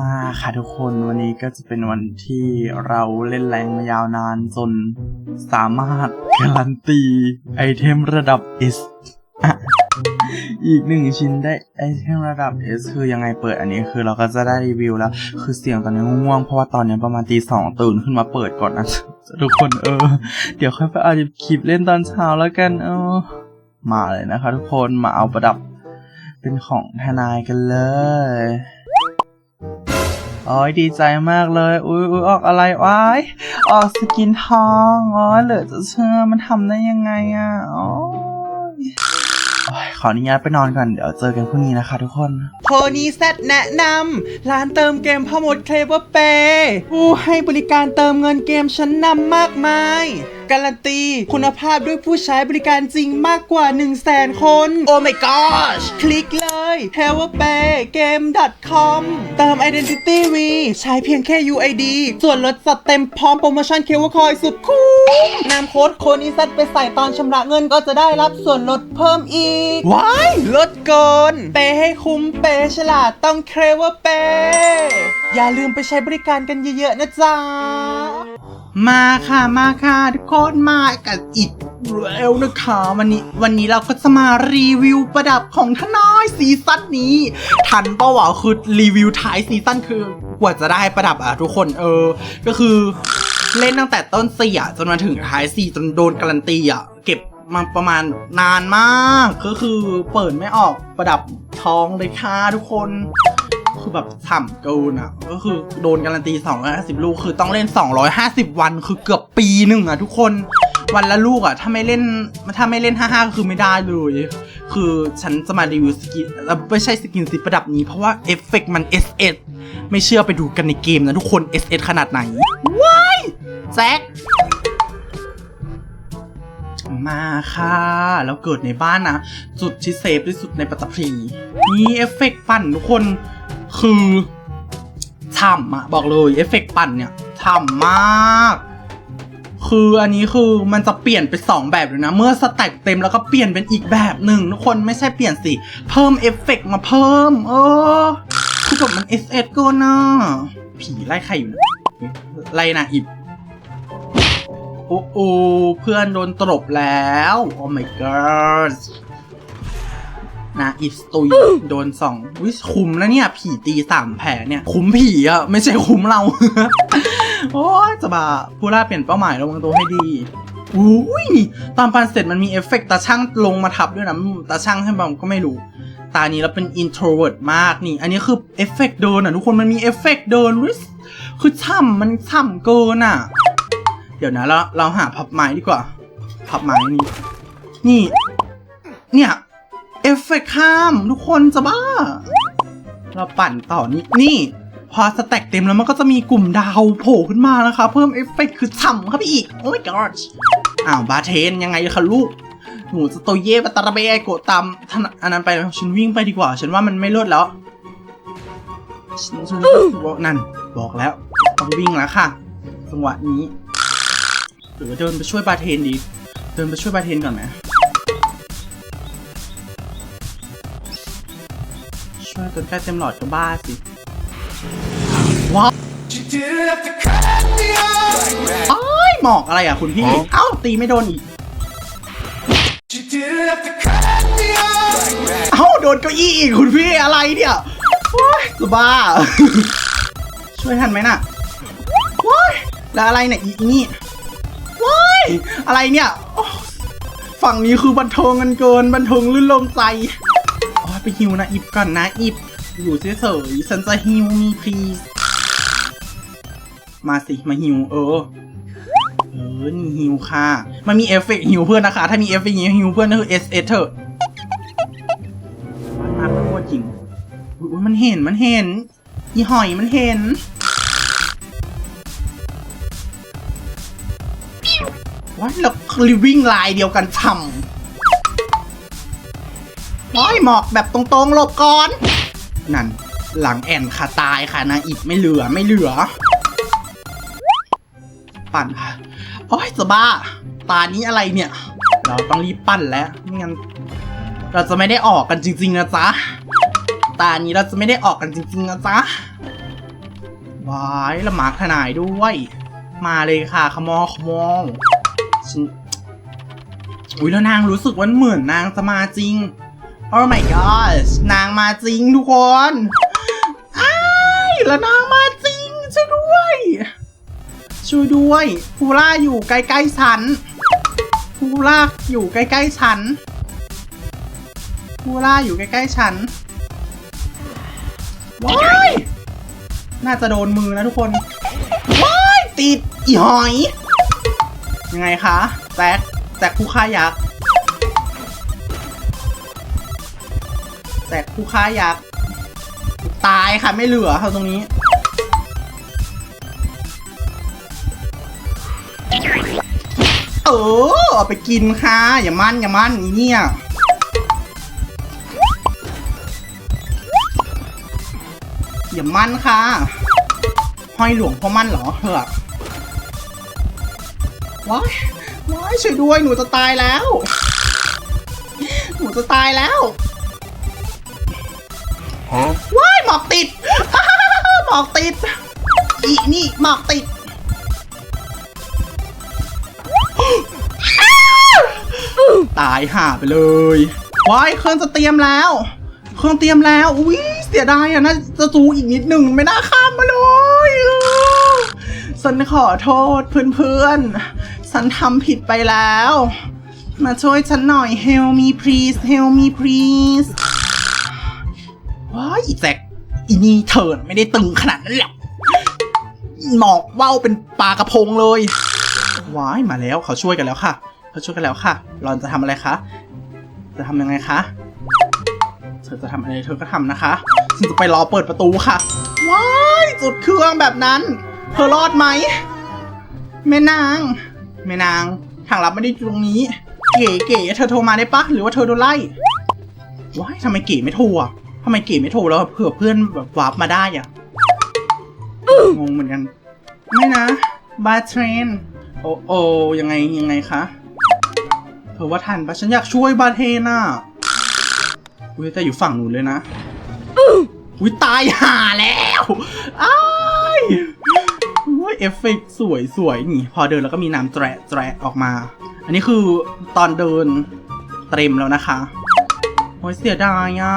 มาค่ะทุกคนวันนี้ก็จะเป็นวันที่เราเล่นแรงมายาวนานจนสามารถการันตีไอเทมระดับ S อีกหนึ่งชิ้นได้ไอเทมระดับ S คือยังไงเปิดอันนี้คือเราก็จะได้รีวิวแล้ว คือเสียงตอนนี้ง่วงเพราะว่าตอนนี้ประมาณตีสองตื่นขึ้นมาเปิดก่อนนะทุกคนเออ เดี๋ยวค่อยไปอาจจะคลิปเล่นตอนเช้าแล้วกันเออมาเลยนะคะทุกคนมาเอาประดับเป็นของทนายกันเลย โอ้ยดีใจมากเลย อุ้ยอุ้ยออกอะไรวายออกสกินทองอ๋อเหลือจะเชื่อมันทำได้ยังไงอะอ้ยโอ้ยขออนุญาตไปนอนก่อน เดี๋ยวเจอกันพรุ่งนี้นะคะทุกคนโพนี้แซดแนะนำร้านเติมเกมพ่อมดเคลเวอร์เปย์ผู้ให้บริการเติมเงินเกมชั้นนำมากมาย การันตี คุณภาพด้วยผู้ใช้บริการจริงมากกว่า 1 0 0 0 0แสนคน โอ้ my gosh คลิกเลย h e l p e r p a y game com เติม identity v ใช้เพียงแค่ UID ส่วนลดจัดเต็มพร้อมโปรโมชั่นเคลวคอยสุดคุ้มนำโค้ดโคนี้แซดไปใส่ตอนชำระเงินก็จะได้รับส่วนลดเพิ่มอีก ว้าย ลดเกินเปย์ให้คุ้มเปย์ฉลาดต้องเคลเวอร์เปย์อย่าลืมไปใช้บริการกันเยอะๆนะจ๊ะ มาค่ะมาค่ะทุกคนมากันอีกแล้วนะคะวันนี้วันนี้เราก็จะมารีวิวประดับของทนายซีซั่นนี้ ทันเป้าวะคือรีวิวท้ายซีซั่นคือกว่าจะได้ประดับอะทุกคนเออ ก็คือเล่นตั้งแต่ต้นสี่อะจนมาถึงท้ายสี่จนโดนการันตีอะเก็บมาประมาณนานมาก ก็คือเปิดไม่ออกประดับทองเลยค่ะทุกคน คือแบบฉ่ำเกินอะ ก็คือโดนการันตี 250 ลูก คือต้องเล่น 250 วัน คือเกือบปีหนึ่งอะทุกคน วันละลูกอะ ถ้าไม่เล่น ถ้าไม่เล่น 55 ก็คือไม่ได้เลย คือฉันจะมารีวิวสกินไม่ใช่สกินสิประดับนี้ เพราะว่าเอฟเฟกต์มัน SS ไม่เชื่อไปดูกันในเกมนะทุกคน SS ขนาดไหน ว้ายแจ็คมาค่ะ แล้วเกิดในบ้านนะ จุดที่เซฟที่สุดในปัตตภีมีเอฟเฟกต์ปั่นทุกคน คือฉ่ำอะบอกเลยเอฟเฟกต์ปั่นเนี่ยฉ่ำมาก คืออันนี้คือมันจะเปลี่ยนเป็นสองแบบเลยนะ เมื่อสแต็กเต็มแล้วก็เปลี่ยนเป็นอีกแบบหนึ่งทุกคนไม่ใช่เปลี่ยนสิเพิ่มเอฟเฟกต์มาเพิ่ม เออคือแบบมัน S S ก็นะผีไล่ใครอยู่นะไล่นะอิบโอ้โอเพื่อนโดนตรบแล้ว โอ้ my god นะอิสตุยโดนสองวิคุ้มแล้วเนี่ย ผีตีสามแผลเนี่ย คุ้มผีอะไม่ใช่คุ้มเรา โอ้ยจะบาผู้ล่าเปลี่ยนเป้าหมายระวังตัวให้ดีอุ้ยตอนปันเสร็จมันมีเอฟเฟกต์ตาช่างลงมาทับด้วยนะตาช่างให้บอมก็ไม่รู้ ตานี้เราเป็น introvert มากนี่ อันนี้คือเอฟเฟกต์เดินอะทุกคนมันมีเอฟเฟกต์เดินวิคือช่ำมันช่ำเกินอะ เดี๋ยวนะเราเราหาพับไม้ดีกว่า พับไม้นี่ นี่ เนี่ย ฟเฟกต์ข้าม ทุกคนจะบ้า เราปั่นต่อนี่นี่ พอสแต็กเต็มแล้วมันก็จะมีกลุ่มดาวโผล่ขึ้นมานะคะ เพิ่มเอฟเฟกต์คือฉ่ำเข้าไปอีก โอ้ my god อ้าวบาเทนยังไงคะลูกหนูสโตเย่ปตาราเบไอโกตามท่านอันนั้นไปฉันวิ่งไปดีกว่า ฉันว่ามันไม่เลิศแล้วฉันฉันรู้สึกว่านั่น บอกแล้วต้องวิ่งแล้วค่ะจังหวะนี้หรือว่าเดินไปช่วยบาเทนดี เดินไปช่วยบาเทนก่อนไหม จนใกล้เต็มหลอดก็บ้าสิ ว้าวอ้ายหมอกอะไรอะคุณพี่ เอ้า ตีไม่โดนอีก เอ้า โดนเก้าอี้อีกคุณพี่อะไรเนี่ยโอ้ยจะบ้า ช่วยทันไหมน่ะว้ายแล้วอะไรเนี่ยอีนี่ว้ายอะไรเนี่ยโอ้ฝั่งนี้คือบันเทิงกันเกิน บันเทิงลื่นลมใจอ๋อ ไปฮิวนะอิบก่อนนะอิบอยู่เฉยๆฉันจะฮิวมีพีมาสิมาฮิวเออเออนี่ฮิวค่ะ มันมีเอฟเฟกต์ฮิวเพื่อนนะคะ ถ้ามีเอฟเฟกต์ฮิวเพื่อนก็คือ S S เถอะมาเพื่อนโคตรจริงอุ๊ยมันเห็นมันเห็นอีหอยมันเห็นว้าเราลิวิ่งลายเดียวกันช่ำ ว้ายหมอกแบบตรงๆหลบก่อน นั่น หลังแอนค่ะตายค่ะนะอิดไม่เหลือไม่เหลือ ปั่นค่ะโอ้ยจะบ้า ตานี้อะไรเนี่ย เราต้องรีบปั่นแล้วไม่งั้นเราจะไม่ได้ออกกันจริง ๆนะจ๊ะ ตานี้เราจะไม่ได้ออกกันจริง ๆนะจ๊ะว้ายละหมาร์คทนายด้วย มาเลยค่ะขมอขมองฉันอุ้ยแล้วนางรู้สึกว่าเหมือนนางจะมาจริง Oh my gosh นางมาจริงทุกคนอ้ายแล้วนางมาจริงช่วยด้วย ช่วยด้วยภูล่าอยู่ใกล้ๆฉันภูล่าอยู่ใกล้ๆฉันภูล่าอยู่ใกล้ๆฉันว้ายน่าจะโดนมือนะทุกคนว้ายติดอีหอย ยังไงคะแซกแซกผู้ฆ่ายักษ์ แซกผู้ฆ่าอยักตายค่ะไม่เหลือเขาตรงนี้ เออเอาไปกินค่ะ อย่ามั่นอย่ามั่นอีเนี่ยอย่ามั่นค่ะ ห้อยหลวงพ่อมั่นเหรอเหอะว้ายว้ายช่วยด้วยหนูจะตายแล้ว หนูจะตายแล้ว ว้ายหมอกติดหมอกติด อีนี่หมอกติดตายห่าไปเลยว้ายเครื่องจะเตรียมแล้ว เครื่องเตรียมแล้วอุ้ยเสียดายอะนะจะจูอีกนิดหนึ่งไม่น่าข้ามมาเลยฉันขอโทษเพื่อนๆฉันทำผิดไปแล้ว มาช่วยฉันหน่อย help me please help me please อีแจ็คอีนี่เธอน่ะไม่ได้ตึงขนาดนั้นหรอกหมอกว่าวเป็นปลากระพงเลยว้ายมาแล้วเขาช่วยกันแล้วค่ะเขาช่วยกันแล้วค่ะรอนจะทำอะไรคะจะทำยังไงคะเธอจะทำอะไรเธอก็ทำนะคะฉันจะไปรอเปิดประตูค่ะว้ายจุดเครื่องแบบนั้น เธอรอดไหมแม่นางแม่นางทางลับไม่ได้ตรงนี้ เก๋เก๋เธอโทรมาได้ปะหรือว่าเธอโดนไล่ว้ายทำไมเก๋ไม่โทรอะ ทำไมเก๋ไม่โทรแล้วเผื่อเพื่อนแบบวาร์ปมาได้อะงงเหมือนกัน ไม่นะ บาเทรน โอโอยังไงยังไงคะเธอว่าทันปะฉันอยากช่วยบาเทนอะอุ้ยแต่อยู่ฝั่งนู้นเลยนะอุ้ยตายห่าแล้วอ้ายอุ้ยเอฟเฟกต์สวยสวยนี่ พอเดินแล้วก็มีน้ำแตระแตระออกมา อันนี้คือตอนเดินเต็มแล้วนะคะโอ้ยเสียดายอะ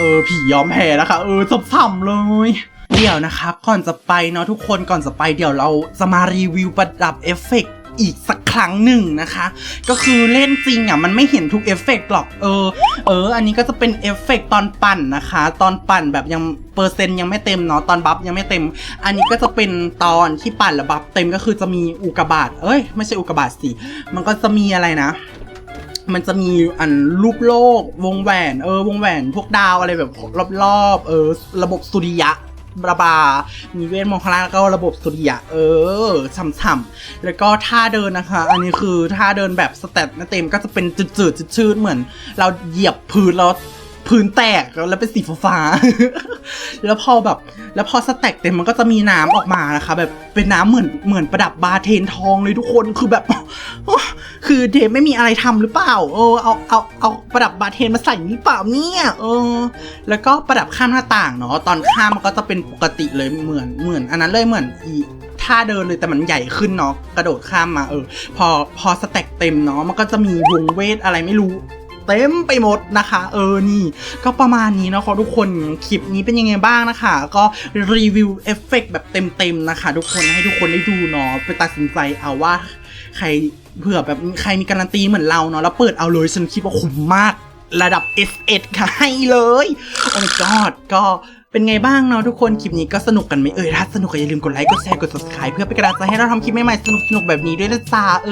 เออผียอมแพ้นะคะ เออสับๆเลยเดี๋ยวนะครับ ก่อนจะไปเนาะทุกคนก่อนจะไปเดี๋ยวเราจะมารีวิวประดับเอฟเฟกต์อีกสักครั้งหนึ่งนะคะ ก็คือเล่นจริงอะมันไม่เห็นทุกเอฟเฟกต์หรอกเออ เออ อันนี้ก็จะเป็นเอฟเฟกต์ตอนปั่นนะคะ ตอนปั่นแบบยังเปอร์เซ็นต์ยังไม่เต็มเนาะตอนบัฟยังไม่เต็ม อันนี้ก็จะเป็นตอนที่ปั่นแล้วบัฟเต็มก็คือจะมีอุกกาบาตเอ้ย ไม่ใช่อุกกาบาตสิมันก็จะมีอะไรนะ มันจะมีอันรูปโลก วงแหวนเออวงแหวน พวกดาวอะไรแบบรอบๆเออ ระบบสุริยะบราบา มีเวทมงคลแล้วก็ระบบสุริยะ เออช่ำๆ แล้วก็ท่าเดินนะคะ อันนี้คือท่าเดินแบบสเตตไม่เต็มก็จะเป็นจืดๆชืดๆเหมือน เราเหยียบพื้นแล้ว พื้นแตกแล้วเป็นสีฟ้าแล้วพอแบบ แล้วพอสแต็กเต็มมันก็จะมีน้ำออกมานะคะ แบบเป็นน้ำเหมือนเหมือนประดับบาเทนทองเลยทุกคนคือแบบ คือเดฟไม่มีอะไรทำหรือเปล่า เออเอาเอาเอาประดับบาเทนมาใส่นี่เปล่าเนี่ยเออ แล้วก็ประดับข้ามหน้าต่างเนาะตอนข้ามมันก็จะเป็นปกติเลยเหมือนเหมือน อันนั้นเลยเหมือนอีท่าเดินเลยแต่มันใหญ่ขึ้นเนาะกระโดดข้ามมาเออ พอพอสแต็กเต็มเนาะมันก็จะมีวงเวทอะไรไม่รู้ เต็มไปหมดนะคะ เออนี่ ก็ประมาณนี้นะคะทุกคนคลิปนี้เป็นยังไงบ้างนะคะ ก็รีวิวเอฟเฟกต์แบบเต็มๆนะคะ ทุกคนให้ทุกคนได้ดูเนาะไปตัดสินใจเอาว่าใครเผื่อแบบใครมีการันตีเหมือนเราเนาะแล้วเปิดเอาเลยฉันคิดว่าคุ้มมากระดับ S1 ค่ะให้เลย โอ้ my god ก็ เป็นไงบ้างเนาะทุกคนคลิปนี้ก็สนุกกันไหมเอ่ยถ้าสนุกก็อย่าลืมกดไลค์กดแชร์กด subscribe เพื่อเป็นกำลังใจให้เราทำคลิปใหม่ๆสนุกๆแบบนี้ด้วยนะจ๊ะเอ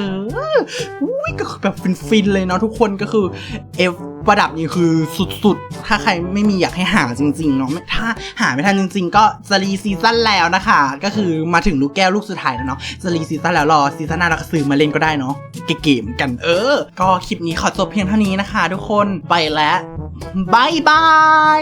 ออุ้ยก็คือแบบฟินๆเลยเนาะทุกคนก็คือเอฟประดับนี่คือสุดๆ ถ้าใครไม่มีอยากให้หาจริงๆเนาะถ้าหาไม่ทันจริง ๆ ก็จะรีซีซั่นแล้วนะคะ ก็คือมาถึงลูกแก้วลูกสุดท้ายแล้วเนาะจะรีซีซั่นแล้วรอซีซั่นหน้าเราก็ซื้อมาเล่นก็ได้เนาะเก๋ๆเหมือนกันเออ ก็คลิปนี้ขอจบเพียงเท่านี้นะคะ ทุกคนไปแล้วบายบาย